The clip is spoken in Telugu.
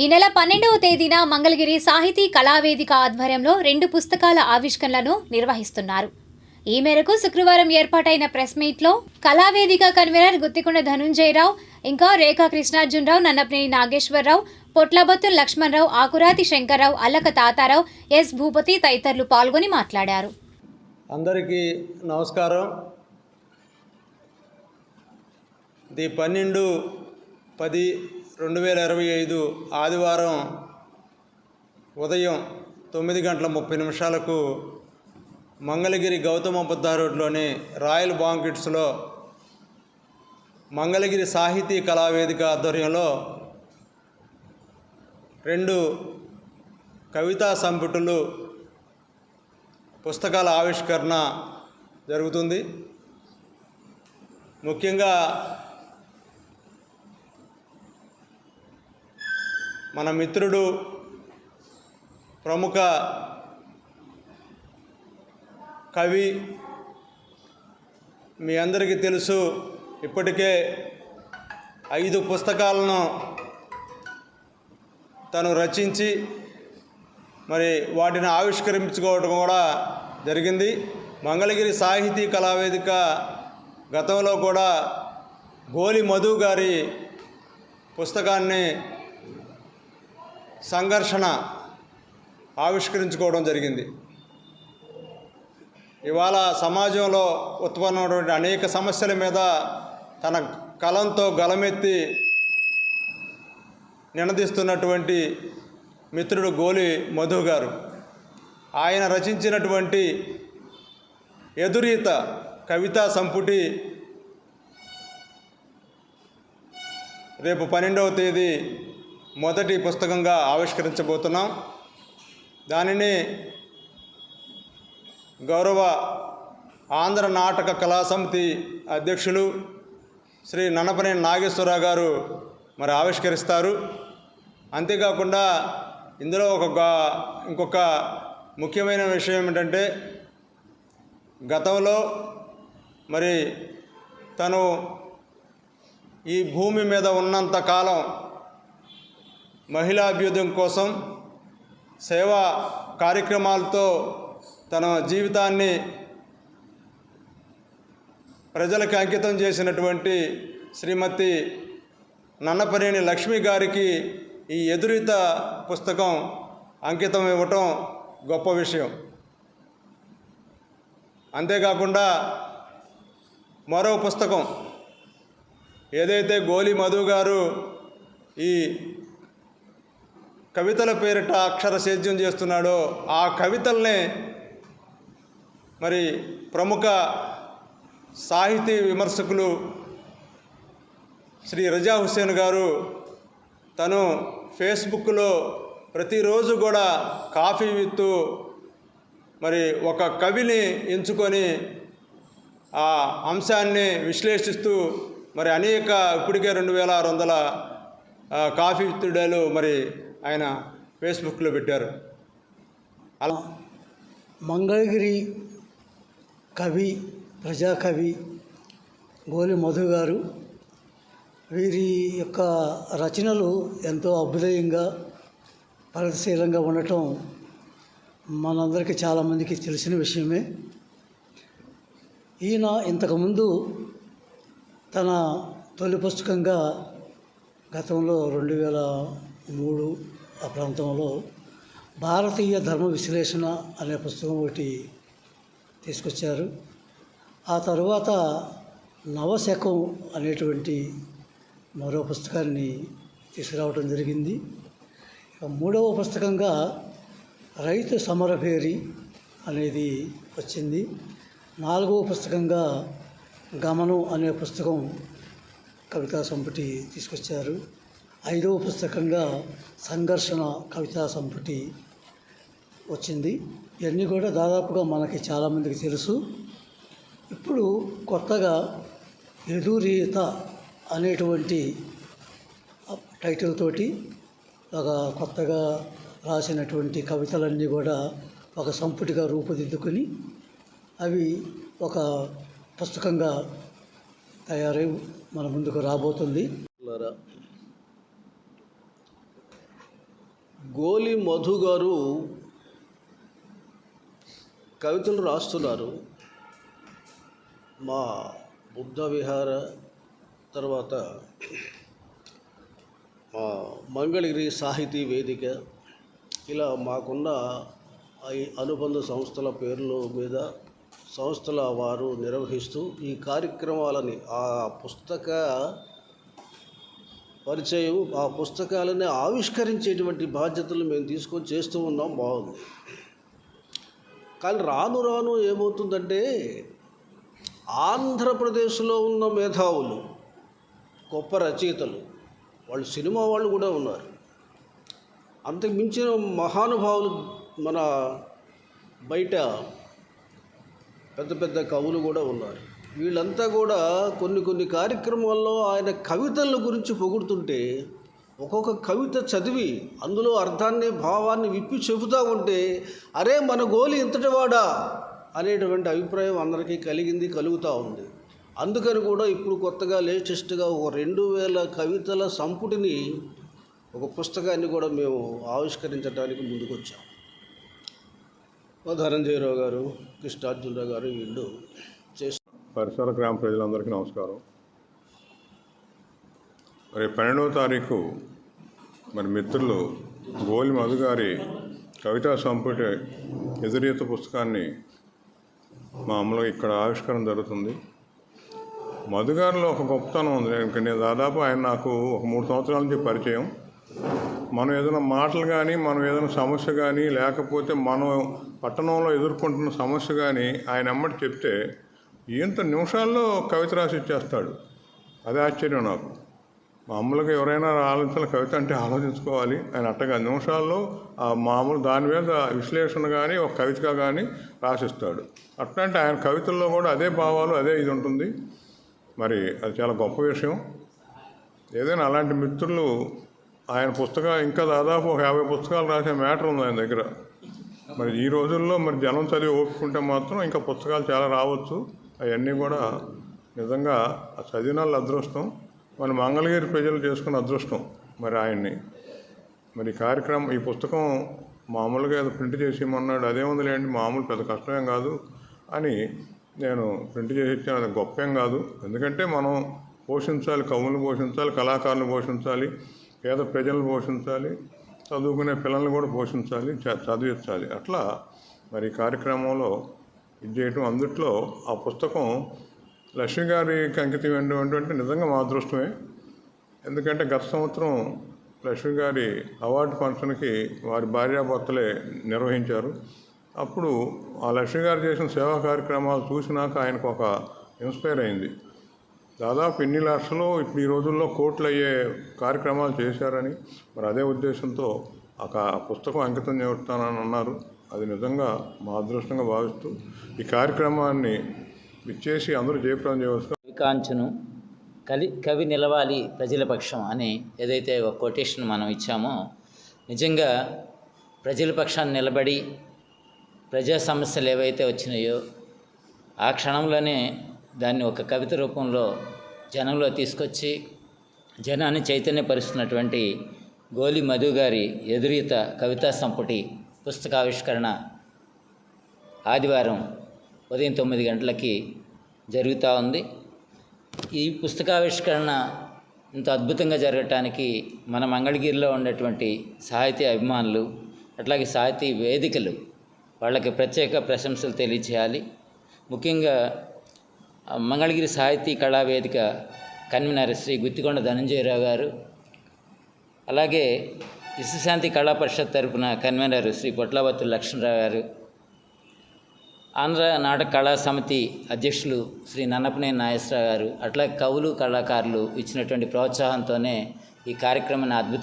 ఈ నెల పన్నెండవ తేదీన మంగళగిరి సాహితీ కళావేదిక ఆధ్వర్యంలో రెండు పుస్తకాల ఆవిష్కరణలను నిర్వహిస్తున్నారు. ఈ మేరకు శుక్రవారం ఏర్పాటైన ప్రెస్ మీట్లో కళావేదిక కన్వీనర్ గుత్తికొండ ధనుంజయరావు ఇంకా రేఖా కృష్ణార్జునరావు నన్నపనేని నాగేశ్వరరావు పొట్లబత్తుల లక్ష్మణరావు ఆకురాతి శంకర్రావు అల్లక తాతారావు ఎస్ భూపతి తదితరులు పాల్గొని మాట్లాడారు. అందరికీ నమస్కారం. ది పన్నెండు పది రెండు వేల ఇరవై ఐదు ఆదివారం ఉదయం తొమ్మిది గంటల ముప్పై నిమిషాలకు మంగళగిరి గౌతమ బుద్ధ రోడ్లోని రాయల్ బాంకిట్స్లో మంగళగిరి సాహితీ కళావేదిక ఆధ్వర్యంలో రెండు కవితా సంపుటులు పుస్తకాల ఆవిష్కరణ జరుగుతుంది. ముఖ్యంగా మన మిత్రుడు ప్రముఖ కవి. మీ అందరికీ తెలుసు ఇప్పటికే ఐదు పుస్తకాలను తను రచించి మరి వాటిని ఆవిష్కరించుకోవడం కూడా జరిగింది. మంగళగిరి సాహితీ కళావేదిక గతంలో కూడా గోలి మధు గారి పుస్తకాన్ని సంఘర్షణ ఆవిష్కరించుకోవడం జరిగింది. ఇవాళ సమాజంలో ఉత్పన్నమైనటువంటి అనేక సమస్యల మీద తన కలంతో గలమెత్తి నినదిస్తున్నటువంటి మిత్రుడు గోలి మధు గారు. ఆయన రచించినటువంటి ఎదురీత కవితా సంపుటి రేపు పన్నెండవ తేదీ మొదటి పుస్తకంగా ఆవిష్కరించబోతున్నాం. దానిని గౌరవ ఆంధ్ర నాటక కళా సమితి అధ్యక్షులు శ్రీ నన్నపనే నాగేశ్వరరావు గారు మరి ఆవిష్కరిస్తారు. అంతేకాకుండా ఇందులో ఒక ఇంకొక ముఖ్యమైన విషయం ఏమిటంటే గతంలో మరి తను ఈ భూమి మీద ఉన్నంత కాలం మహిళా అభ్యుదయం కోసం సేవా కార్యక్రమాలతో తన జీవితాన్ని ప్రజలకు అంకితం చేసినటువంటి శ్రీమతి నన్నపనేని లక్ష్మి గారికి ఈ ఎదురిత పుస్తకం అంకితం ఇవ్వటం గొప్ప విషయం. అంతేకాకుండా మరో పుస్తకం ఏదైతే గోలి మధు గారు ఈ కవితల పేరిట అక్షర సేద్యం చేస్తున్నాడో ఆ కవితల్ని మరి ప్రముఖ సాహితీ విమర్శకులు శ్రీ రజా హుసేన్ గారు తను ఫేస్బుక్లో ప్రతిరోజు కూడా కాఫీ విత్తు మరి ఒక కవిని ఎంచుకొని ఆ అంశాన్ని విశ్లేషిస్తూ మరి అనేక ఇప్పటికే రెండు వేల ఆరు వందల కాఫీ విత్తుడాలు మరి ఆయన ఫేస్బుక్లో పెట్టారు. అలా మంగళగిరి కవి ప్రజాకవి గోలి మధు గారు వీరి యొక్క రచనలు ఎంతో అభ్యుదయంగా ప్రగతిశీలంగా ఉండటం మనందరికీ చాలామందికి తెలిసిన విషయమే. ఈయన ఇంతకుముందు తన తొలి పుస్తకంగా గతంలో రెండు వేల మూడు ఆ ప్రాంతంలో భారతీయ ధర్మ విశ్లేషణ అనే పుస్తకం ఒకటి తీసుకొచ్చారు. ఆ తరువాత నవశకం అనేటువంటి మరో పుస్తకాన్ని తీసుకురావడం జరిగింది. మూడవ పుస్తకంగా రైతు సమరభేరి అనేది వచ్చింది. నాలుగవ పుస్తకంగా గమనం అనే పుస్తకం కవితా సంపుటి తీసుకొచ్చారు. ఐదవ పుస్తకంగా సంఘర్షణ కవితా సంపుటి వచ్చింది. ఇవన్నీ కూడా దాదాపుగా మనకి చాలామందికి తెలుసు. ఇప్పుడు కొత్తగా ఎదురీత అనేటువంటి టైటిల్ తోటి ఒక కొత్తగా రాసినటువంటి కవితలన్నీ కూడా ఒక సంపుటిగా రూపుదిద్దుకొని అవి ఒక పుస్తకంగా తయారై మన ముందుకు రాబోతుంది. గోలి మధు గారు కవితలు రాస్తున్నారు. మా బుద్ధ విహార తర్వాత మా మంగళగిరి సాహితీ వేదిక. ఇలా మాకున్న ఈ అనుబంధ సంస్థల పేర్ల మీద సంస్థల వారు నిర్వహిస్తూ ఈ కార్యక్రమాలని ఆ పుస్తక పరిచయం ఆ పుస్తకాలని ఆవిష్కరించేటువంటి బాధ్యతలు మేము తీసుకొని చేస్తూ ఉన్నాం బాగుంది. కానీ రాను రాను ఏమవుతుందంటే ఆంధ్రప్రదేశ్లో ఉన్న మేధావులు గొప్ప రచయితలు వాళ్ళు సినిమా వాళ్ళు కూడా ఉన్నారు. అంతకు మించిన మహానుభావులు మన బయట పెద్ద పెద్ద కవులు కూడా ఉన్నారు. వీళ్ళంతా కూడా కొన్ని కొన్ని కార్యక్రమాల్లో ఆయన కవితల గురించి పొగుడుతుంటే ఒక్కొక్క కవిత చదివి అందులో అర్థాన్ని భావాన్ని విప్పి చెబుతూ ఉంటే అరే మన గోలి ఇంతటివాడా అనేటువంటి అభిప్రాయం అందరికీ కలిగింది కలుగుతూ ఉంది. అందుకని కూడా ఇప్పుడు కొత్తగా లేటెస్ట్గా ఒక రెండు వేల కవితల సంపుటిని ఒక పుస్తకాన్ని కూడా మేము ఆవిష్కరించడానికి ముందుకొచ్చాం. ధనంజయరావు గారు కృష్ణార్జునరావు గారు వీళ్ళు పరిసర గ్రామ ప్రజలందరికీ నమస్కారం. రేపు పన్నెండవ తారీఖు మరి మిత్రులు గోలి మధు గారి కవితా సంపుట ఎదురీత పుస్తకాన్ని మా ఇక్కడ ఆవిష్కరణ జరుగుతుంది. మధుగారిలో ఒక గొప్పతనం ఉంది. నేను నేను దాదాపు ఆయన నాకు ఒక మూడు సంవత్సరాల నుంచి పరిచయం. మనం ఏదైనా మాటలు కానీ మనం ఏదైనా సమస్య కానీ లేకపోతే మనం పట్టణంలో ఎదుర్కొంటున్న సమస్య కానీ ఆయన అమ్మటి చెప్తే ఇంత నిమిషాల్లో కవిత రాసి ఇచ్చేస్తాడు. అదే ఆశ్చర్యం నాకు. మామూలుగా ఎవరైనా ఆలోచన కవిత అంటే ఆలోచించుకోవాలి ఆయన అట్టగా నిమిషాల్లో ఆ మామూలు దాని మీద విశ్లేషణ కానీ ఒక కవితగా కానీ రాసిస్తాడు. అట్లాంటి ఆయన కవితల్లో కూడా అదే భావాలు అదే ఇది ఉంటుంది. మరి అది చాలా గొప్ప విషయం. ఏదైనా అలాంటి మిత్రులు ఆయన పుస్తకం ఇంకా దాదాపు ఒక యాభై పుస్తకాలు రాసే మ్యాటర్ ఉంది ఆయన దగ్గర. మరి ఈ రోజుల్లో మరి జనం చదివి ఓపుకుంటే మాత్రం ఇంకా పుస్తకాలు చాలా రావచ్చు. అవన్నీ కూడా నిజంగా ఆ చదివిన వాళ్ళ అదృష్టం మన మంగళగిరి ప్రజలు చేసుకున్న అదృష్టం మరి ఆయన్ని. మరి కార్యక్రమం ఈ పుస్తకం మామూలుగా ఏదో ప్రింట్ చేసి ఇమ్మన్నాడు అదేముందిలేండి మామూలు పెద్ద కష్టమేం కాదు అని నేను ప్రింట్ చేసి ఇచ్చాను అది గొప్పం కాదు. ఎందుకంటే మనం పోషించాలి కవులను పోషించాలి కళాకారులను పోషించాలి పేద ప్రజలను పోషించాలి చదువుకునే పిల్లల్ని కూడా పోషించాలి చ- చదివించాలి. అట్లా మరి కార్యక్రమంలో ఇది చేయటం అందుట్లో ఆ పుస్తకం లక్ష్మి గారి అంకితం ఏంటంటే నిజంగా మా అదృష్టమే. ఎందుకంటే గత సంవత్సరం లక్ష్మి గారి అవార్డు ఫంక్షన్కి వారి భార్యాభర్తలే నిర్వహించారు. అప్పుడు ఆ లక్ష్మి గారు చేసిన సేవా కార్యక్రమాలు చూసినాక ఆయనకు ఒక ఇన్స్పైర్ అయింది. దాదాపు ఎన్ని లక్షలు ఇప్పుడు ఈ రోజుల్లో కోట్లు అయ్యే కార్యక్రమాలు చేశారని మరి అదే ఉద్దేశంతో ఒక పుస్తకం అంకితం చేస్తానని అన్నారు. అది నిజంగా మా అదృష్టంగా భావిస్తూ ఈ కార్యక్రమాన్ని ఇచ్చేసి అందరూ జయప్రదం చేయవలసిన కాంచును కలి కవి నిలవాలి ప్రజల పక్షం అని ఏదైతే ఒక కొటేషన్ మనం ఇచ్చామో నిజంగా ప్రజల పక్షాన్ని నిలబడి ప్రజా సమస్యలు ఏవైతే వచ్చినాయో ఆ క్షణంలోనే దాన్ని ఒక కవిత రూపంలో జనంలో తీసుకొచ్చి జనాన్ని చైతన్యపరుస్తున్నటువంటి గోలి మధు గారి ఎదురీత కవితా సంపుటి పుస్తకావిష్కరణ ఆదివారం ఉదయం తొమ్మిది గంటలకి జరుగుతూ ఉంది. ఈ పుస్తకావిష్కరణ ఇంత అద్భుతంగా జరగటానికి మన మంగళగిరిలో ఉన్నటువంటి సాహితీ అభిమానులు అట్లాగే సాహితీ వేదికలు వాళ్ళకి ప్రత్యేక ప్రశంసలు తెలియజేయాలి ముఖ్యంగా మంగళగిరి సాహితీ కళా వేదిక కన్వీనర్ శ్రీ గుత్తికొండ ధనంజయరావు గారు అలాగే విశ్వశాంతి కళా పరిషత్ తరపున కన్వీనర్ శ్రీ పొట్లవత్తు లక్ష్మణరావు గారు ఆంధ్ర నాటక కళా సమితి అధ్యక్షులు శ్రీ నన్నపనేని నాగేశ్వరరావు గారు అట్లా కవులు కళాకారులు ఇచ్చినటువంటి ప్రోత్సాహంతోనే ఈ కార్యక్రమాన్ని అద్భుత